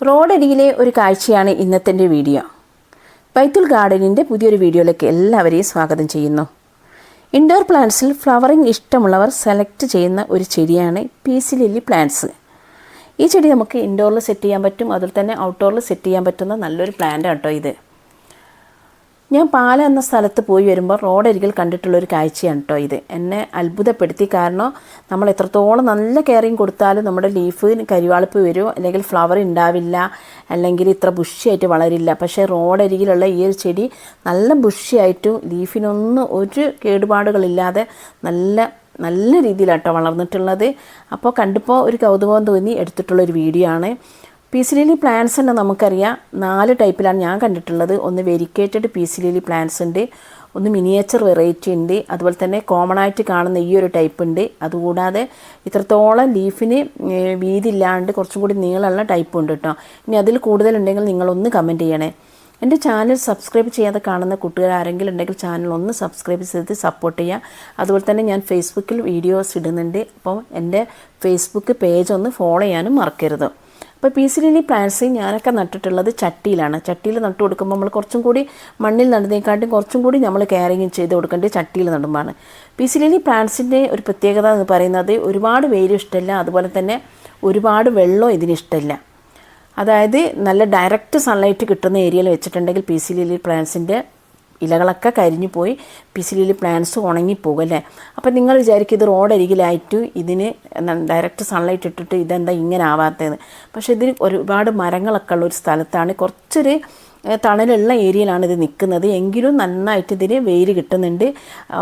റോഡരികിലെ ഒരു കാഴ്ചയാണ് ഇന്നത്തെ വീഡിയോ. ബൈത്തുൽ ഗാർഡനിന്റെ പുതിയൊരു വീഡിയോയിലേക്ക് എല്ലാവരെയും സ്വാഗതം ചെയ്യുന്നു. ഇൻഡോർ പ്ലാന്റ്സിൽ ഫ്ലവറിങ് ഇഷ്ടമുള്ളവർ സെലക്ട് ചെയ്യുന്ന ഒരു ചെടിയാണ് പീസി ലില്ലി പ്ലാന്റ്സ്. ഈ ചെടി നമുക്ക് ഇൻഡോറിൽ സെറ്റ് ചെയ്യാൻ പറ്റും അതുപോലെ തന്നെ ഔട്ട്ഡോറിൽ സെറ്റ് ചെയ്യാൻ പറ്റുന്ന നല്ലൊരു പ്ലാന്റ് കേട്ടോ ഇത്. ഞാൻ പാല എന്ന സ്ഥലത്ത് പോയി വരുമ്പോൾ റോഡരികിൽ കണ്ടിട്ടുള്ള ഒരു കാഴ്ചയാണ് കേട്ടോ ഇത്. എന്നെ അത്ഭുതപ്പെടുത്തി. കാരണം നമ്മൾ എത്രത്തോളം നല്ല കെയറിങ് കൊടുത്താലും നമ്മുടെ ലീഫിന് കരിവാളിപ്പ് വരും അല്ലെങ്കിൽ ഫ്ലവർ ഉണ്ടാവില്ല അല്ലെങ്കിൽ ഇത്ര ബുഷിയായിട്ട് വളരില്ല. പക്ഷേ റോഡരികിലുള്ള ഈ ഒരു ചെടി നല്ല ബുഷിയായിട്ടും ലീഫിനൊന്നും ഒരു കേടുപാടുകളില്ലാതെ നല്ല നല്ല രീതിയിലാട്ടോ വളർന്നിട്ടുള്ളത്. അപ്പോൾ കണ്ടപ്പോൾ ഒരു കൗതുകം തോന്നി എടുത്തിട്ടുള്ളൊരു വീഡിയോ ആണ്. പീസിലിലി പ്ലാന്റ്സ് തന്നെ നമുക്കറിയാം നാല് ടൈപ്പിലാണ് ഞാൻ കണ്ടിട്ടുള്ളത്. ഒന്ന് വെരിക്കേറ്റഡ് പീസിലിലി പ്ലാന്റ്സ് ഉണ്ട് ഒന്ന് മിനിയേച്ചർ വെറൈറ്റി ഉണ്ട് അതുപോലെ തന്നെ കോമൺ ആയിട്ട് കാണുന്ന ഈ ഒരു ടൈപ്പ് ഉണ്ട്. അതുകൂടാതെ ഇത്രത്തോളം ലീഫിന് വീതി ഇല്ലാണ്ട് കുറച്ചും കൂടി നീളമുള്ള ടൈപ്പ് ഉണ്ട് കേട്ടോ. ഇനി അതിൽ കൂടുതലുണ്ടെങ്കിൽ നിങ്ങളൊന്ന് കമന്റ് ചെയ്യണേ. എന്റെ ചാനൽ സബ്സ്ക്രൈബ് ചെയ്യാതെ കാണുന്ന കൂട്ടുകാർ ആരെങ്കിലും ഉണ്ടെങ്കിൽ ചാനൽ ഒന്ന് സബ്സ്ക്രൈബ് ചെയ്ത് സപ്പോർട്ട് ചെയ്യുക. അതുപോലെ തന്നെ ഞാൻ ഫേസ്ബുക്കിൽ വീഡിയോസ് ഇടുന്നുണ്ട്. അപ്പം എന്റെ ഫേസ്ബുക്ക് പേജ് ഒന്ന് ഫോളോ ചെയ്യാനും മറക്കരുത്. അപ്പോൾ പീസ് ലില്ലി പ്ലാന്റ്സ് ഞാനൊക്കെ നട്ടിട്ടുള്ളത് ചട്ടിയിലാണ്. ചട്ടിയിൽ നട്ടു കൊടുക്കുമ്പോൾ നമ്മൾ കുറച്ചും കൂടി മണ്ണിൽ നടുന്നതിനെക്കാട്ടും കുറച്ചും കൂടി നമ്മൾ കെയറിങ് ചെയ്ത് കൊടുക്കേണ്ടത് ചട്ടിയിൽ നടുമ്പോഴാണ്. പീസ് ലില്ലി പ്ലാന്റ്സിന്റെ ഒരു പ്രത്യേകത എന്ന് പറയുന്നത് ഒരുപാട് വെയിലും ഇഷ്ടമില്ല അതുപോലെ തന്നെ ഒരുപാട് വെള്ളം ഇതിന് ഇഷ്ടമില്ല. അതായത് നല്ല ഡയറക്റ്റ് സൺലൈറ്റ് കിട്ടുന്ന ഏരിയയിൽ വെച്ചിട്ടുണ്ടെങ്കിൽ പി സി ലില്ലി പ്ലാന്റ്സിന്റെ ഇലകളൊക്കെ കരിഞ്ഞു പോയി പിസിലിൽ പ്ലാന്റ്സ് ഉണങ്ങിപ്പോകും അല്ലേ? അപ്പം നിങ്ങൾ വിചാരിക്കും ഇത് റോഡരികിലായിട്ട് ഇതിന് ഡയറക്റ്റ് സൺലൈറ്റ് ഇട്ടിട്ട് ഇതെന്താ ഇങ്ങനെ ആവാത്തത് പക്ഷേ ഇതിന് ഒരുപാട് മരങ്ങളൊക്കെ ഉള്ള ഒരു സ്ഥലത്താണ് കുറച്ചൊരു തണലുള്ള ഏരിയയിലാണ് ഇത് നിൽക്കുന്നത്. എങ്കിലും നന്നായിട്ട് ഇതിന് വെയിൽ കിട്ടുന്നുണ്ട്.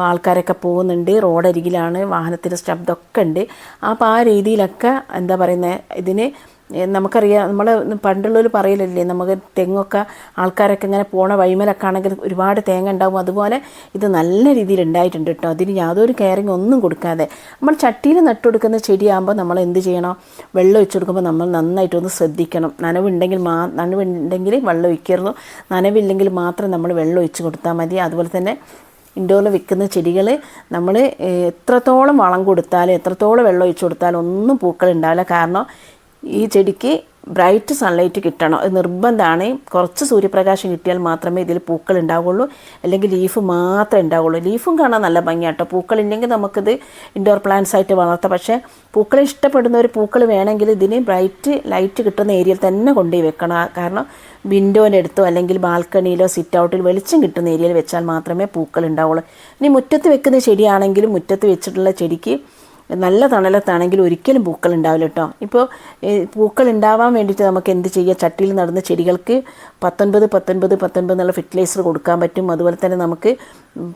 ആൾക്കാരൊക്കെ പോകുന്നുണ്ട്. റോഡരികിലാണ് വാഹനത്തിന്റെ ശബ്ദമൊക്കെ ഉണ്ട്. അപ്പോൾ ആ രീതിയിലൊക്കെ എന്താ പറയുന്നത് ഇതിന് നമുക്കറിയാം നമ്മൾ പണ്ടുള്ളവർ പറയലല്ലേ നമുക്ക് തെങ്ങൊക്കെ ആൾക്കാരൊക്കെ ഇങ്ങനെ പോണ വഴിമലൊക്കെ ആണെങ്കിൽ ഒരുപാട് തേങ്ങ ഉണ്ടാവും. അതുപോലെ ഇത് നല്ല രീതിയിൽ ഉണ്ടായിട്ടുണ്ട് കേട്ടോ. അതിന് യാതൊരു കെയറിങ് ഒന്നും കൊടുക്കാതെ. നമ്മൾ ചട്ടിയിൽ നട്ടുകൊടുക്കുന്ന ചെടിയാകുമ്പോൾ നമ്മൾ എന്ത് ചെയ്യണം? വെള്ളം ഒഴിച്ചു കൊടുക്കുമ്പോൾ നമ്മൾ നന്നായിട്ടൊന്ന് ശ്രദ്ധിക്കണം. നനവുണ്ടെങ്കിൽ മാ നനവുണ്ടെങ്കിൽ വെള്ളം ഒഴിക്കരുത്. നനവില്ലെങ്കിൽ മാത്രം നമ്മൾ വെള്ളം ഒഴിച്ചു കൊടുത്താൽ മതി. അതുപോലെ തന്നെ ഇൻഡോറിൽ വിൽക്കുന്ന ചെടികൾ നമ്മൾ എത്രത്തോളം വളം കൊടുത്താലും എത്രത്തോളം വെള്ളം ഒഴിച്ചു കൊടുത്താലും ഒന്നും പൂക്കൾ ഉണ്ടാവില്ല. കാരണം ഈ ചെടിക്ക് ബ്രൈറ്റ് സൺലൈറ്റ് കിട്ടണം. അത് നിർബന്ധമാണ്. കുറച്ച് സൂര്യപ്രകാശം കിട്ടിയാൽ മാത്രമേ ഇതിൽ പൂക്കൾ ഉണ്ടാവുള്ളൂ. അല്ലെങ്കിൽ ലീഫ് മാത്രമേ ഉണ്ടാവുള്ളൂ. ലീഫും കാണാൻ നല്ല ഭംഗിയാട്ടോ പൂക്കളില്ലെങ്കിൽ നമുക്കിത് ഇൻഡോർ പ്ലാന്റ്സ് ആയിട്ട് വളർത്താം. പക്ഷേ പൂക്കൾ ഇഷ്ടപ്പെടുന്ന ഒരു പൂക്കൾ വേണമെങ്കിൽ ഇതിന് ബ്രൈറ്റ് ലൈറ്റ് കിട്ടുന്ന ഏരിയയിൽ തന്നെ കൊണ്ടുപോയി വെക്കണം. കാരണം വിൻഡോന്റെ അടുത്തോ അല്ലെങ്കിൽ ബാൽക്കണിയിലോ സിറ്റ് ഔട്ടിൽ വെളിച്ചം കിട്ടുന്ന ഏരിയയിൽ വെച്ചാൽ മാത്രമേ പൂക്കൾ ഉണ്ടാവുള്ളൂ. ഇനി മുറ്റത്ത് വെക്കുന്ന ചെടിയാണെങ്കിലും മുറ്റത്ത് വെച്ചിട്ടുള്ള ചെടിക്ക് നല്ല തണലത്താണെങ്കിൽ ഒരിക്കലും പൂക്കൾ ഉണ്ടാവില്ല കേട്ടോ ഇപ്പോൾ പൂക്കൾ ഉണ്ടാവാൻ വേണ്ടിയിട്ട് നമുക്ക് എന്ത് ചെയ്യുക ചട്ടിയിൽ നടന്ന ചെടികൾക്ക് പത്തൊൻപത് പത്തൊൻപത് പത്തൊൻപത് എന്നുള്ള ഫെർട്ടിലൈസർ കൊടുക്കാൻ പറ്റും. അതുപോലെ തന്നെ നമുക്ക്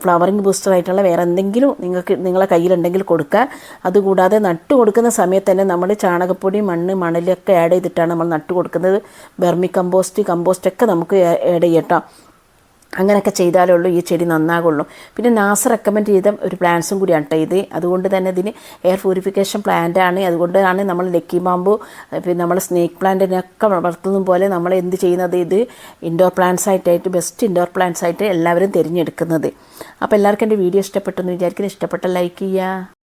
ഫ്ലവറിങ് ബൂസ്റ്റർ ആയിട്ടുള്ള വേറെ എന്തെങ്കിലും നിങ്ങൾക്ക് നിങ്ങളെ കയ്യിലുണ്ടെങ്കിൽ കൊടുക്കുക അതുകൂടാതെ നട്ടു കൊടുക്കുന്ന സമയത്ത് തന്നെ നമ്മൾ ചാണകപ്പൊടി മണ്ണ് മണലൊക്കെ ആഡ് ചെയ്തിട്ടാണ് നമ്മൾ നട്ടു കൊടുക്കുന്നത്. ബെർമി കമ്പോസ്റ്റ് കമ്പോസ്റ്റൊക്കെ നമുക്ക് ആഡ് ചെയ്യട്ടോ അങ്ങനെയൊക്കെ ചെയ്താലേ ഉള്ളൂ ഈ ചെടി നന്നാകുള്ളൂ. പിന്നെ നാസ് റെക്കമെൻഡ് ചെയ്ത ഒരു പ്ലാന്റ്സും കൂടിയാണ് കേട്ടോ ഇത്. അതുകൊണ്ട് തന്നെ ഇതിന് എയർ പ്യൂരിഫിക്കേഷൻ പ്ലാന്റ് ആണ്. അതുകൊണ്ടാണ് നമ്മൾ ലക്കി ബാമ്പു പിന്നെ നമ്മൾ സ്നേക്ക് പ്ലാന്റിനൊക്കെ വളർത്തുന്ന പോലെ നമ്മൾ എന്ത് ചെയ്യുന്നത്? ഇത് ഇൻഡോർ പ്ലാന്റ്സ് ആയിട്ടായിട്ട് ബെസ്റ്റ് ഇൻഡോർ പ്ലാന്റ്സ് ആയിട്ട് എല്ലാവരും തിരഞ്ഞെടുക്കുന്നത്. അപ്പോൾ എല്ലാവർക്കും എന്റെ വീഡിയോ ഇഷ്ടപ്പെട്ടെന്ന് വിചാരിക്കുന്നു. ഇഷ്ടപ്പെട്ട ലൈക്ക് ചെയ്യുക.